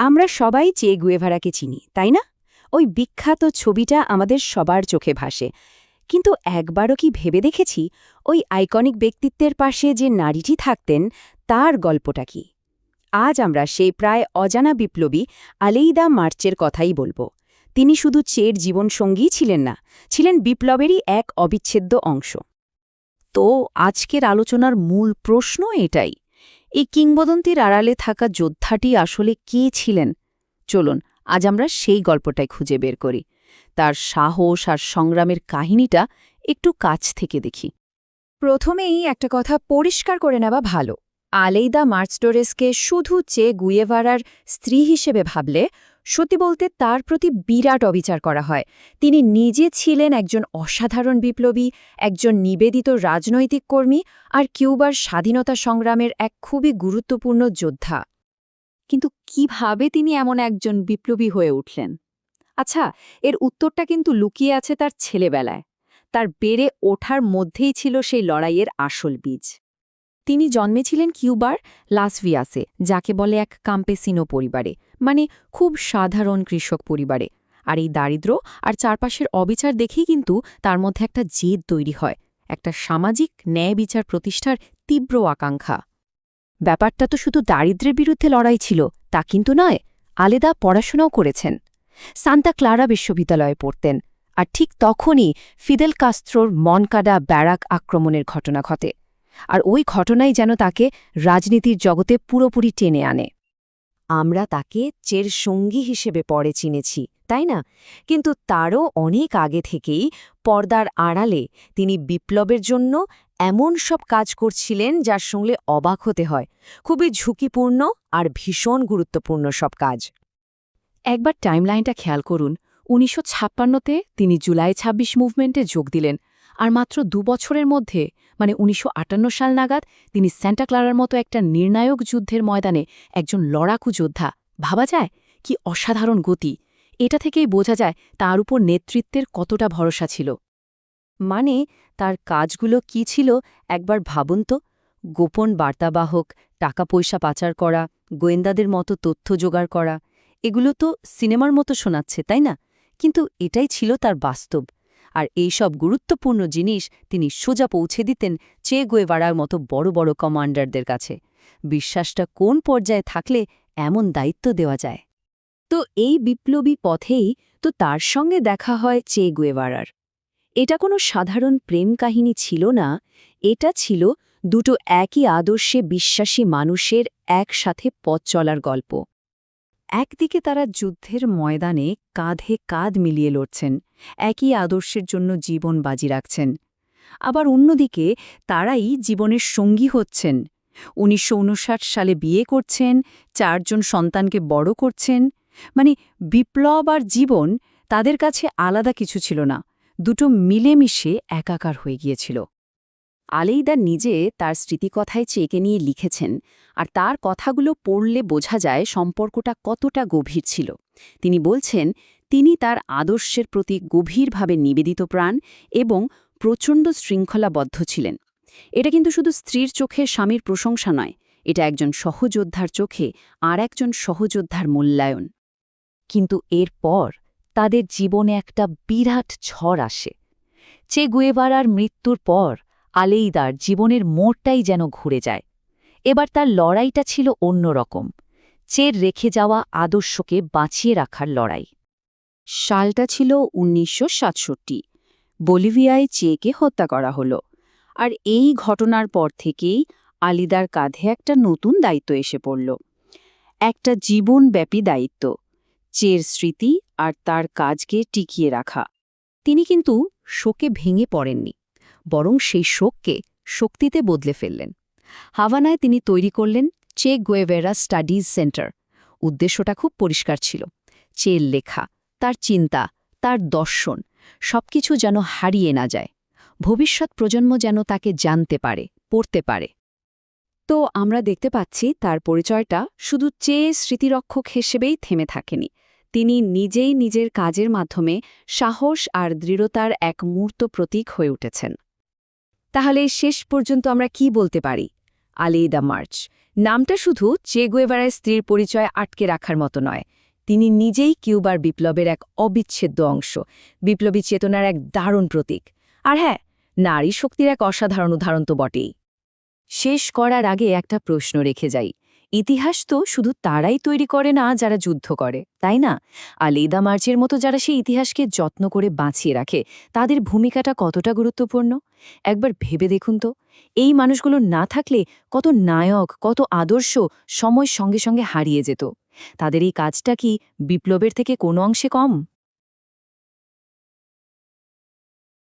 আমরা সবাই চে গুয়েভারাকে চিনি, তাই না? ওই বিখ্যাত ছবিটা আমাদের সবার চোখে ভাসে। কিন্তু একবারও কি ভেবে দেখেছি, ওই আইকনিক ব্যক্তিত্বের পাশে যে নারীটি থাকতেন, তার গল্পটা কি? আজ আমরা সেই প্রায় অজানা বিপ্লবী আলেইদা মার্চের কথাই বলব। তিনি শুধু চের জীবনসঙ্গী ছিলেন না, ছিলেন বিপ্লবেরই এক অবিচ্ছেদ্য অংশ। তো আজকের আলোচনার মূল প্রশ্ন এটাই এই কিংবদন্তির আড়ালে থাকা যোদ্ধাটি আসলে কে ছিলেন? চলুন, আজ আমরা সেই গল্পটাই খুঁজে বের করি। তার সাহস আর সংগ্রামের কাহিনীটা একটু কাছ থেকে দেখি। প্রথমেই একটা কথা পরিষ্কার করে নেওয়া ভালো। আলেইদা মার্চডোরেসকে শুধু চে গুয়েভারার স্ত্রী হিসেবে ভাবলে সত্যি বলতে তার প্রতি বিরাট অবিচার করা হয়। তিনি নিজে ছিলেন একজন অসাধারণ বিপ্লবী, একজন নিবেদিত রাজনৈতিক কর্মী আর কিউবার স্বাধীনতা সংগ্রামের এক খুবই গুরুত্বপূর্ণ যোদ্ধা। কিন্তু কীভাবে তিনি এমন একজন বিপ্লবী হয়ে উঠলেন? আচ্ছা এর উত্তরটা কিন্তু লুকিয়ে আছে তার ছেলেবেলায়। তার বেড়ে ওঠার মধ্যেই ছিল সেই লড়াইয়ের আসল বীজ। তিনি জন্মেছিলেন কিউবার লাসভিয়াসে যাকে বলে এক কাম্পেসিনো পরিবারে। মানে খুব সাধারণ কৃষক পরিবারে। আর এই দারিদ্র্য আর চারপাশের অবিচার দেখেই কিন্তু তার মধ্যে একটা জেদ তৈরি হয়, একটা সামাজিক ন্যায় বিচার প্রতিষ্ঠার তীব্র আকাঙ্ক্ষা। ব্যাপারটা তো শুধু দারিদ্রের বিরুদ্ধে লড়াই ছিল, তা কিন্তু নয়, আলেদা পড়াশোনাও করেছেন। সান্তা ক্লারা বিশ্ববিদ্যালয়ে পড়তেন, আর ঠিক তখনই ফিদেল কাস্ত্রোর মনকাডা ব্যারাক আক্রমণের ঘটনা ঘটে। আর ওই ঘটনাই যেন তাকে রাজনীতির জগতে পুরোপুরি টেনে আনে। আমরা তাকে চের সঙ্গী হিসেবে পরে চিনেছি, তাই না? কিন্তু তারও অনেক আগে থেকেই পর্দার আড়ালে তিনি বিপ্লবের জন্য এমন সব কাজ করছিলেন যার সঙ্গে অবাক হতে হয়। খুবই ঝুঁকিপূর্ণ আর ভীষণ গুরুত্বপূর্ণ সব কাজ। একবার টাইমলাইনটা খেয়াল করুন, উনিশশো তিনি জুলাই ২৬ মুভমেন্টে যোগ দিলেন। আর মাত্র দু বছরের মধ্যে মানে উনিশশো আটান্ন সাল নাগাদ, তিনি স্যান্টা ক্লারার মতো একটা নির্ণায়ক যুদ্ধের ময়দানে একজন লড়াকু যোদ্ধা। ভাবা যায়? কি অসাধারণ গতি। এটা থেকেই বোঝা যায় তার উপর নেতৃত্বের কতটা ভরসা ছিল। মানে তার কাজগুলো কি ছিল একবার ভাবুন তো। গোপন বার্তাবাহক টাকা পয়সা পাচার করা, গোয়েন্দাদের মতো তথ্য জোগাড় করা। এগুলো তো সিনেমার মতো শোনাচ্ছে, তাই না? কিন্তু এটাই ছিল তার বাস্তব। আর এই সব গুরুত্বপূর্ণ জিনিস তিনি সোজা পৌঁছে দিতেন চে গোয়েভাড়ার মতো বড় বড় কমান্ডারদের কাছে। বিশ্বাসটা কোন পর্যায়ে থাকলে এমন দায়িত্ব দেওয়া যায়? তো এই বিপ্লবী পথেই তো তার সঙ্গে দেখা হয় চে গুয়েভারার। এটা কোনো সাধারণ প্রেম কাহিনী ছিল না, এটা ছিল দুটো একই আদর্শে বিশ্বাসী মানুষের একসাথে পথ চলার গল্প। একদিকে তারা যুদ্ধের ময়দানে কাঁধে কাঁধ মিলিয়ে লড়ছেন একই আদর্শের জন্য জীবন বাজি রাখছেন। আবার অন্যদিকে, তারাই জীবনের সঙ্গী হচ্ছেন। উনিশশো ঊনষাট সালে বিয়ে করছেন, চারজন সন্তানকে বড় করছেন। মানে বিপ্লব আর জীবন তাদের কাছে আলাদা কিছু ছিল না, দুটো মিলেমিশে একাকার হয়ে গিয়েছিল। আলেইদা নিজে তার স্মৃতিকথায় চেকে নিয়ে লিখেছেন, আর তার কথাগুলো পড়লে বোঝা যায় সম্পর্কটা কতটা গভীর ছিল। তিনি বলছেন তিনি তার আদর্শের প্রতি গভীরভাবে নিবেদিত প্রাণ এবং প্রচণ্ড শৃঙ্খলাবদ্ধ ছিলেন। এটা কিন্তু শুধু স্ত্রীর চোখে স্বামীর প্রশংসা নয়, এটা একজন সহযোদ্ধার চোখে আর একজন সহযোদ্ধার মূল্যায়ন। কিন্তু এরপর তাদের জীবনে একটা বিরাট ঝড় আসে। চে গুয়েভারার মৃত্যুর পর আলেইদার জীবনের মোড়টাই যেন ঘুরে যায়। এবার তার লড়াইটা ছিল অন্যরকম। চের রেখে যাওয়া আদর্শকে বাঁচিয়ে রাখার লড়াই। সালটা ছিল উনিশশো সাতষট্টি। বলিভিয়ায় চেকে হত্যা করা হল। আর এই ঘটনার পর থেকেই আলিদার কাঁধে একটা নতুন দায়িত্ব এসে পড়ল। একটা জীবনব্যাপী দায়িত্ব, চের স্মৃতি আর তার কাজকে টিকিয়ে রাখা। তিনি কিন্তু শোকে ভেঙে পড়েননি, বরং সেই শোককে শক্তিতে বদলে ফেললেন। হাভানায় তিনি তৈরি করলেন চে গোয়েভেরা স্টাডিজ সেন্টার। উদ্দেশ্যটা খুব পরিষ্কার ছিল, চের লেখা। তার চিন্তা, তার দর্শন, সবকিছু যেন হারিয়ে না যায়। ভবিষ্যৎ প্রজন্ম যেন তাকে জানতে পারে, পড়তে পারে। তো আমরা দেখতে পাচ্ছি তার পরিচয়টা শুধু চেয়ে স্মৃতিরক্ষক হিসেবেই থেমে থাকেনি। তিনি নিজেই নিজের কাজের মাধ্যমে সাহস আর দৃঢ়তার এক মূর্ত প্রতীক হয়ে উঠেছেন। তাহলে শেষ পর্যন্ত আমরা কি বলতে পারি? Ali the march. নামটা শুধু চে গুয়েভারার স্ত্রীর পরিচয় আটকে রাখার মতো নয়। তিনি নিজেই কিউবার বিপ্লবের এক অবিচ্ছেদ্য অংশ, বিপ্লবী চেতনার এক দারুণ প্রতীক। আর হ্যাঁ নারী শক্তির এক অসাধারণ উদাহরণ তো বটেই। শেষ করার আগে একটা প্রশ্ন রেখে যাই। ইতিহাস তো শুধু তারাই তৈরি করে না যারা যুদ্ধ করে, তাই না? আলেদা মার্চের মতো যারা সেই ইতিহাসকে যত্ন করে বাঁচিয়ে রাখে, তাদের ভূমিকাটা কতটা গুরুত্বপূর্ণ? একবার ভেবে দেখুন তো। এই মানুষগুলো না থাকলে কত নায়ক, কত আদর্শ সময় সঙ্গে সঙ্গে হারিয়ে যেত। তাদের এই কাজটা কি বিপ্লবের থেকে কোনো অংশে কম?